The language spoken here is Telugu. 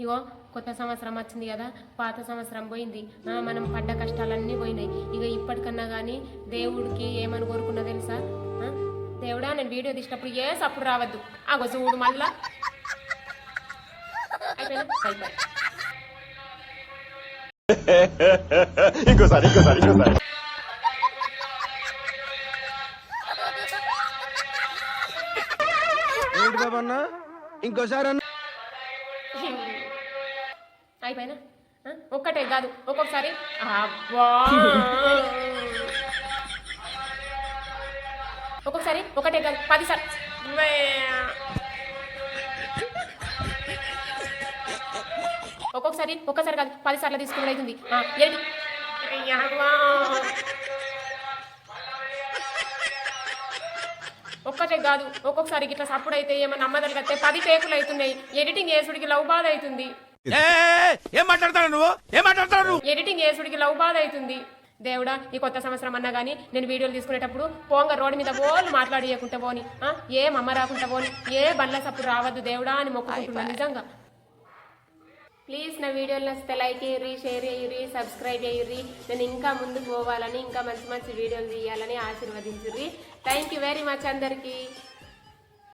ఇగో కొత్త సంవత్సరం వచ్చింది కదా పాత సంవత్సరం పోయింది. ఆ, మనం పడ్డ కష్టాలన్నీ పోయినాయి. ఇక ఇప్పటికన్నా కానీ దేవుడికి ఏమని కోరుకున్నా తెలుసా? ఆ, దేవుడా నేను వీడియో తీసినప్పుడు ఏ సప్పుడు రావద్దు. ఆగో చూడు మళ్ళా. ఇంకోసారి ఇంకోసారి ఇంకోసారి. ఏంటి బాబు అన్న? ఇంకోసారి అన్న. అయిపోయినా? ఒక్కటే కాదు ఒక్కొక్కసారి ఒక్కొక్కసారి ఒకటే కాదు పది సార్ ఒక్కొక్కసారి ఒక్కసారి కాదు పది సార్లు తీసుకుని అవుతుంది ఏంటి ఒక్కటే కాదు ఒక్కొక్కసారి ఇట్లా సప్పుడు అయితే ఏమన్నా అమ్మదలు కడితే పది టేకులు అవుతున్నాయి. ఎడిటింగ్ చేసుడికి లవ్ బాధ అవుతుంది. ఏం మాట్లాడతాడు నువ్వు? ఏం మాట్లాడతాడు నువ్వు? ఎడిటింగ్ చేసుడికి లవ్ బాధ అవుతుంది. దేవుడా ఈ కొత్త సంవత్సరం అన్నా కానీ నేను వీడియోలు తీసుకునేటప్పుడు పోంగ రోడ్డు మీద బోళ్ళు మాట్లాడియకుంటా పోని. ఆ, ఏ మమ్మ రాకుంటా పోని. ఏ బండ్ల సప్పుడు రావద్దు దేవుడా అని మొక్కుకుంటున్నా నిజంగా. ప్లీజ్ నా వీడియోలు నచ్చితే లైక్ చేయరి షేర్ చేయరి సబ్స్క్రైబ్ చేయరి నేను ఇంకా ముందుకు పోవాలని ఇంకా మంచి మంచి వీడియోలు తీయాలని ఆశీర్వదించుర్రి. థ్యాంక్ యూ వెరీ మచ్ అందరికీ.